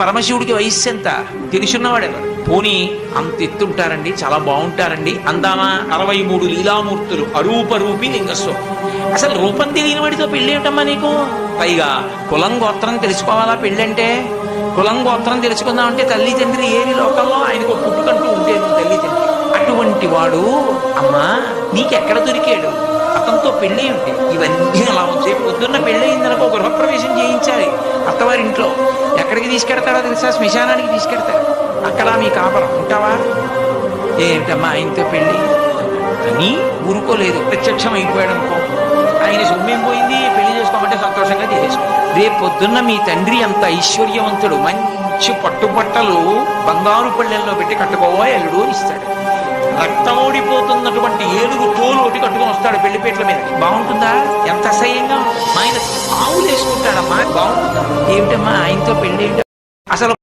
పరమశివుడికి వయస్సు ఎంత? తెలుసున్నవాడెవరు? పోనీ అంత ఎత్తుంటారండి చాలా బాగుంటారండి. అందామా? అరవై మూడు లీలామూర్తులు అరూప రూపి లింగస్వం అసలు రూపం తెలియని వాడితో పెళ్ళి నీకు? పైగా కులం గోత్రం తెలుసుకోవాలా పెళ్ళంటే? కులం గోత్రం తెలుసుకుందామంటే తల్లి తండ్రి ఏరి లోకంలో ఆయనకు ఒక పుట్టుకంటూ ఉంటే తల్లి తండ్రి అటువంటి వాడు అమ్మా నీకెక్కడ దొరికాడు? అతనితో పెళ్ళి ఉంటే ఇవన్నీ అలా ఉంటే పొద్దున్న పెళ్ళి అయిందనుకో గృహప్రవేశం చేయించాలి. అత్తవారి తీసుకెడతాడో తెలుసా? శ్మశానానికి తీసుకెడతాడు అక్కడ మీ కాపరం ఉంటావా? ఏంటమ్మా ఆయనతో పెళ్ళి? అని ఊరుకోలేదు. ప్రత్యక్షం అయిపోయాడు అనుకో ఆయన సొమ్మేం పోయింది పెళ్ళి చేసుకోమంటే సంతోషంగా చేసేసుకుంటాడు రేపు పొద్దున్న మీ తండ్రి అంత ఐశ్వర్యవంతుడు మంచి పట్టుబట్టలు బంగారు పళ్ళెల్లో పెట్టి కట్టుకోవో ఎల్లుడు అని ఇస్తాడు. రక్తం ఓడిపోతున్నటువంటి ఏడుగు తోలు ఒకటి కట్టుకొని వస్తాడు పెళ్ళిపేట్ల మీద. బాగుంటుందా? ఎంత అసహ్యంగా. ఆయన ఆవులు వేసుకుంటాడమ్మా బాగుంటుందా ఏమిటమ్మా ఆయనతో ఏంటి? అసలు